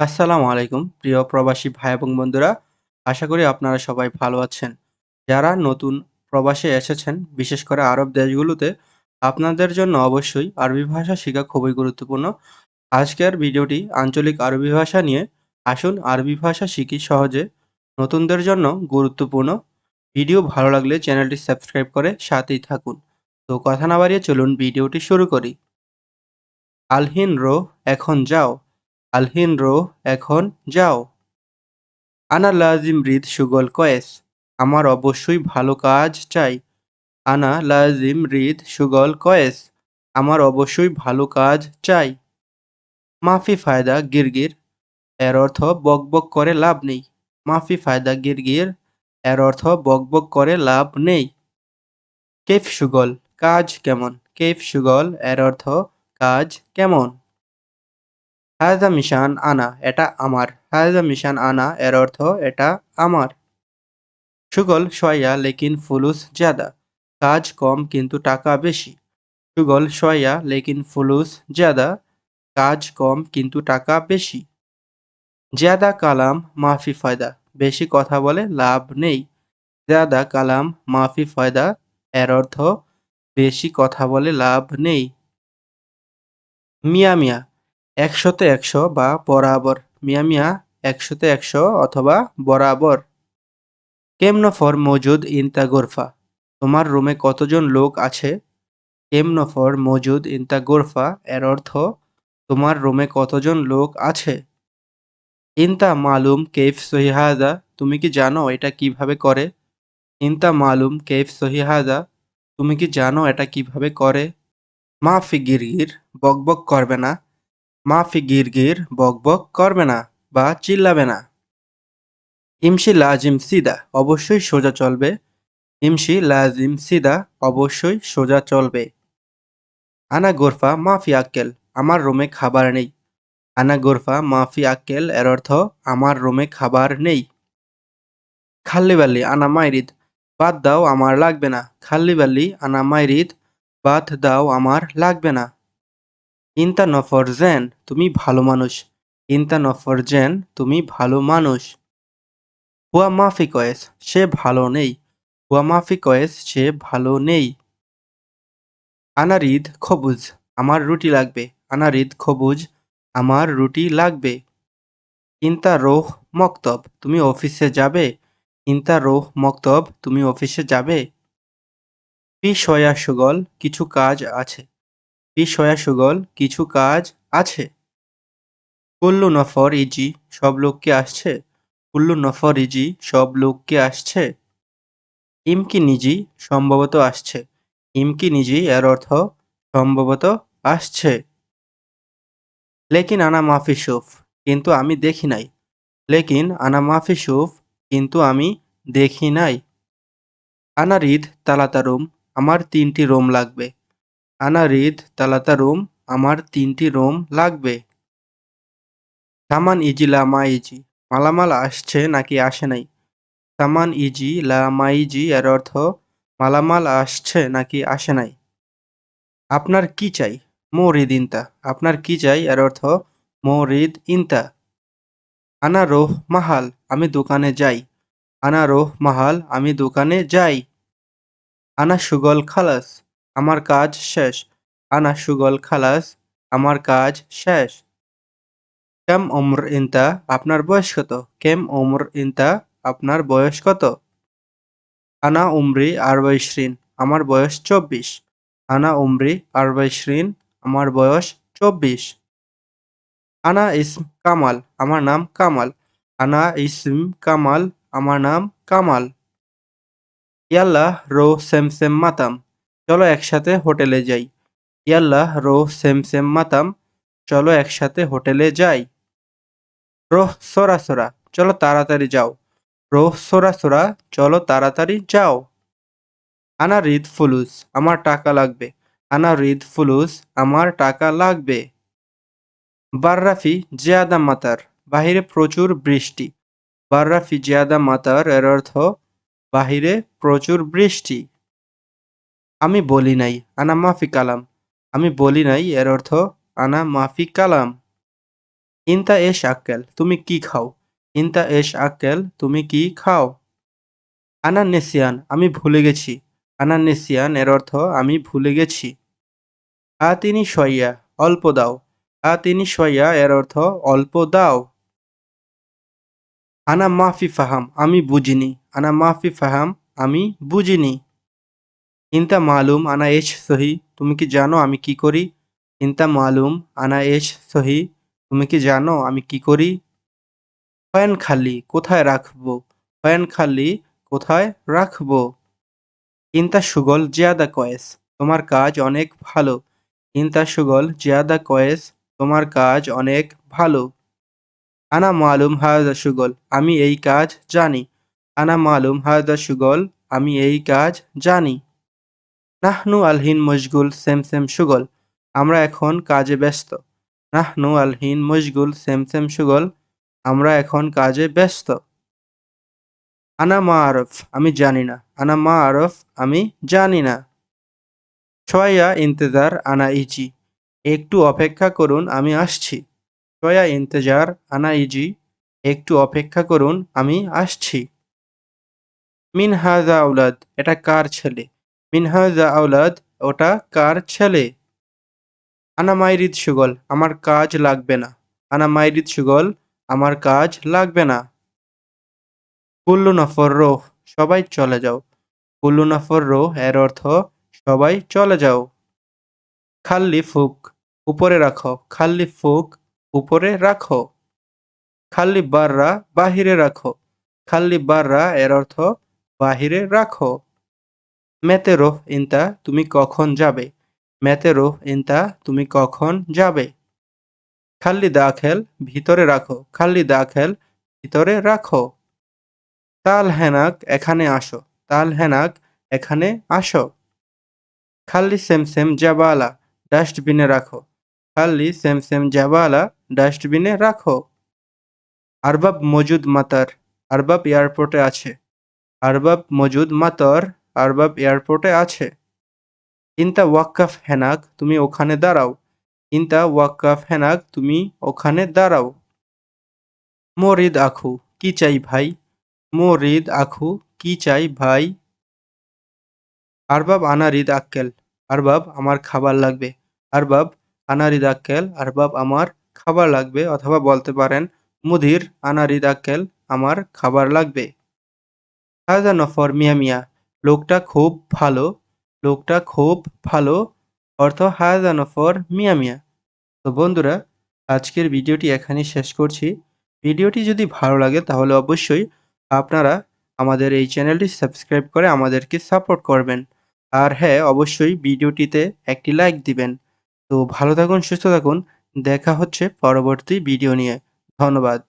আসসালামু আলাইকুম, প্রিয় প্রবাসী ভাই এবং বন্ধুরা। আশা করি আপনারা সবাই ভালো আছেন। যারা নতুন প্রবাসে এসেছেন, বিশেষ করে আরব দেশগুলোতে, আপনাদের জন্য অবশ্যই আরবি ভাষা শেখা খুবই গুরুত্বপূর্ণ। আজকের ভিডিওটি আঞ্চলিক আরবি ভাষা নিয়ে। আসুন আরবি ভাষা শিখি সহজে, নতুনদের জন্য গুরুত্বপূর্ণ। ভিডিও ভালো লাগলে চ্যানেলটি সাবস্ক্রাইব করে সাথেই থাকুন। তো কথা না বাড়িয়ে চলুন ভিডিওটি শুরু করি। আলহিন রো, এখন যাও। আলহিন রো এখন যাও। আনা লাজিম রিদ সুগল কয়েস, আমার অবশ্যই ভালো কাজ চাই। আনা লাজিম রিদ সুগল কয়েস, আমার অবশ্যই ভালো কাজ চাই। মাফি ফায়দা, গিরগির, এর অর্থ বকবক করে লাভ নেই। মাফি ফায়দা, গিরগির, এর অর্থ বকবক করে লাভ নেই। কেফ সুগল, কাজ কেমন? কেফ সুগল, এর অর্থ কাজ কেমন? হায়দা মিশান আনা, এটা আমার। হায়দা মিশান আনা এর অর্থ, এটা আমার। সুগল সয়া লেকিন, ফুলুস জ্যাদা কাজ কম, কিন্তু টাকা বেশি। সুগল সয়া লেকিন, ফুলুস জ্যাদা কাজ কম, কিন্তু টাকা বেশি। জ্যাদা কালাম, মাফি, ফায়দা। বেশি কথা বলে লাভ নেই। জাদা, কালাম, মাফি, ফায়দা এর অর্থ, বেশি কথা বলে লাভ নেই। মিয়া মিয়া একশোতে একশো বা বরাবর, মিয়া মিয়া, একশোতে একশো অথবা বরাবর। কেমনফর মজুদ ইনতা গোরফা? তোমার রুমে কতজন লোক আছে? কেমনফর মজুদ ইনতা গোরফা? এর অর্থ, তোমার রুমে কতজন লোক আছে? ইনতা মালুম কেফ সহিহাজা তুমি কি জানো এটা কীভাবে করে? ইনতা মালুম কেফ সহিহাজা তুমি কি জানো এটা কীভাবে করে? মাফি গিরগির বকবক করবে না। মাফি গির গির, বক বক করবে না বা চিল্লাবে না। ইমশি লাজিম সিদা, অবশ্যই সোজা চলবে। ইমশি লাজিম সিদা, অবশ্যই সোজা চলবে। আনা গোরফা মাফি আক্কেল, আমার রুমে খাবার নেই। আনা গোরফা মাফি আক্কেল, এর অর্থ, আমার রুমে খাবার নেই। খাল্লি বাল্লি, আনা মাইরিদ, বাদ দাও, আমার লাগবে না। খাল্লি বাল্লি, আনা মাইরিদ, বাদ দাও, আমার লাগবে না। ইনতা নফর জেন, তুমি ভালো মানুষ। ইনতা নফর জেন, তুমি ভালো মানুষ। হুয়া মাফি কয়েস, সে ভালো নেই। হুয়া মাফি কয়েস, সে ভালো নেই। আনারিদ খবুজ, আমার রুটি লাগবে। আনারিদ খবুজ, আমার রুটি লাগবে। ইনতা রোহ মক্তব, তুমি অফিসে যাবে? ইনতা রোহ মক্তব, তুমি অফিসে যাবে? সয়া সুগল, কিছু কাজ আছে। পি সয়া সুগল, কিছু কাজ আছে? কুল্লু নফর ইজি, সব লোককে আসছে? কুল্লু নফর ইজি, সব লোককে আসছে? ইমকি নিজি, সম্ভবত আসছে। ইমকি নিজি এর অর্থ সম্ভবত আসছে। লেকিন আনা মাফি সুফ, কিন্তু আমি দেখি নাই। লেকিন আনা মাফি সুফ, কিন্তু আমি দেখি নাই। আনা রিদ তালাতারুম আমার তিনটি রুম লাগবে। আনা রিদ তালাতা রুম, আমার তিনটি রুম লাগবে। সামান ইজি লা মা ইজি। মালামাল আসছে নাকি আসে নাই? সামান ইজি লা মা ইজি এর অর্থ, মালামাল আসছে নাকি আসে নাই? আপনার কি চাই? মরিদ ইনতা। আপনার কি চাই? এর অর্থ মরিদ ইনতা। আনা রোহ মাহাল, আমি দোকানে যাই। আনা রোহ মাহাল, আমি দোকানে যাই। আনা সুগল খালাস আমার কাজ শেষ। আনা সুগল খালাস, আমার কাজ শেষ। কেম ওমর ইনতা, আপনার বয়স কত? কেম ওমর ইনতা, আপনার বয়স কত? আনা উমরি আরবাইশরিন আমার বয়স চব্বিশ। আনা উমরি আরবাইশরিন আমার বয়স চব্বিশ। আনা ইসম কামাল, আমার নাম কামাল। আনা ইসম কামাল, আমার নাম কামাল। ইয়াল্লাহ রো সেম সেম মাতাম। চলো একসাথে হোটেলে যাই। ইয়াল্লাহ, রোহ, সেম সেম, মাতাম, চলো একসাথে হোটেলে যাই। রোহ, সোরা সোরা, চলো তাড়াতাড়ি যাও। রোহ, সোরা সোরা, চলো তাড়াতাড়ি যাও। আনা রিদ ফুলুস, আমার টাকা লাগবে। আনা রিদ ফুলুস, আমার টাকা লাগবে। বার্রাফি, জিয়াদা মাতার, বাহিরে প্রচুর বৃষ্টি। বার্রাফি, জিয়াদা মাতার, এর অর্থ বাহিরে প্রচুর বৃষ্টি। আমি বলি নাই, আনা মাফি কালাম। আমি বলি নাই, এর অর্থ, আনা মাফি কালাম। ইনতা এশ আক্কেল, তুমি কি খাও? ইনতা এশ আক্কেল, তুমি কি খাও? আনা নেসিয়ান, আমি ভুলে গেছি। আনা নেসিয়ান, এর অর্থ, আমি ভুলে গেছি। আ তিনি সইয়া, অল্প দাও। আ তিনি সইয়া, এর অর্থ, অল্প দাও। আনা মাফি ফাহাম, আমি বুঝিনি। আনা মাফি ফাহাম, আমি বুঝিনি। ইনতা মালুম আনা এশ সহি, তুমি কি জানো আমি কি করি? ইনতা মালুম আনা এশ সহি, তুমি কি জানো আমি কি করি? ফ্যান খালি কোথায় রাখব? ফ্যান খালি কোথায় রাখব? ইনতা সুগল জিয়াদা কয়েস, তোমার কাজ অনেক ভালো। ইনতা সুগল জিয়াদা কয়েস, তোমার কাজ অনেক ভালো। আনা মালুম হায়দা সুগল, আমি এই কাজ জানি। আনা মালুম হায়দা সুগল, আমি এই কাজ জানি। নাহনু আলহিন মশগুল, সেম সেম সুগল, আমরা এখন কাজে ব্যস্ত। নাহনু আলহিন মশগুল, সেম সেম সুগল, আমরা এখন কাজে ব্যস্ত। আনা মা আরফ আমি জানি না। আনা মা আরফ আমি জানি না। ছয়া ইন্তজার, আনা ইজি। একটু অপেক্ষা করুন, আমি আসছি। ছয়া ইন্তজার, আনা ইজি। একটু অপেক্ষা করুন, আমি আসছি। মিন হাজা আউলাদ এটা কার ছেলে? মিন হাজা আউলাদ ওটা কার ছেলে? আনা মাইরিদ সুগল, আমার কাজ লাগবে না। আনা মাইরিদ সুগল, আমার কাজ লাগবে না। কুল্লু নফর রোহ, সবাই চলে যাও। কুল্লু নফর রোহ এর অর্থ, সবাই চলে যাও। খাল্লি ফুক, উপরে রাখো। খাল্লি ফুক, উপরে রাখো। খাল্লি বাররা, বাহিরে রাখো। খাল্লি বাররা এর অর্থ, বাহিরে রাখো। মেতে রোহ ইনতা তুমি কখন যাবে? মেতে রোহ ইনতা তুমি কখন যাবে? খাল্লি দাখেল, ভিতরে রাখো। খাল্লি দাখেল, ভিতরে রাখো। তাল হেনাক, এখানে আসো। তাল হেনাক, এখানে আসো। খাল্লি সেম সেম জাবালা, ডাস্টবিনে রাখো। খাল্লি সেম সেম জাবালা, ডাস্টবিনে রাখো। আরবাব মজুদ মাতার। আরবাব এয়ারপোর্টে আছে। আরবাব মজুদ মাতর আরবাব এয়ারপোর্টে আছে। ইনতা ওয়াক্কাফ হেনাক তুমি ওখানে দাঁড়াও। ইনতা ওয়াক্কাফ হেনাক তুমি ওখানে দাঁড়াও। মরিদ আখু, কি চাই ভাই? মরিদ আখু, কি চাই ভাই? আরবাব, আনারিদ আক্কেল, আরবাব, আমার খাবার লাগবে। আরবাব, আনারিদ আক্কেল, আরবাব, আমার খাবার লাগবে, অথবা বলতে পারেন মুদির আনারিদ আক্কেল, আমার খাবার লাগবে। হাজা নফর মিয়া মিয়া লোকটা খুব ভালো, লোকটা খুব ভালো, অর্থ হাজা নফর মিয়া মিয়া। তো বন্ধুরা, আজকের ভিডিওটি এখানেই শেষ করছি। ভিডিওটি যদি ভালো লাগে তাহলে অবশ্যই আপনারা আমাদের এই চ্যানেলটি সাবস্ক্রাইব করে আমাদেরকে সাপোর্ট করবেন। আর হ্যাঁ অবশ্যই ভিডিওটিতে একটি লাইক দিবেন। তো ভালো থাকুন, সুস্থ থাকুন। দেখা হচ্ছে পরবর্তী ভিডিও নিয়ে। ধন্যবাদ।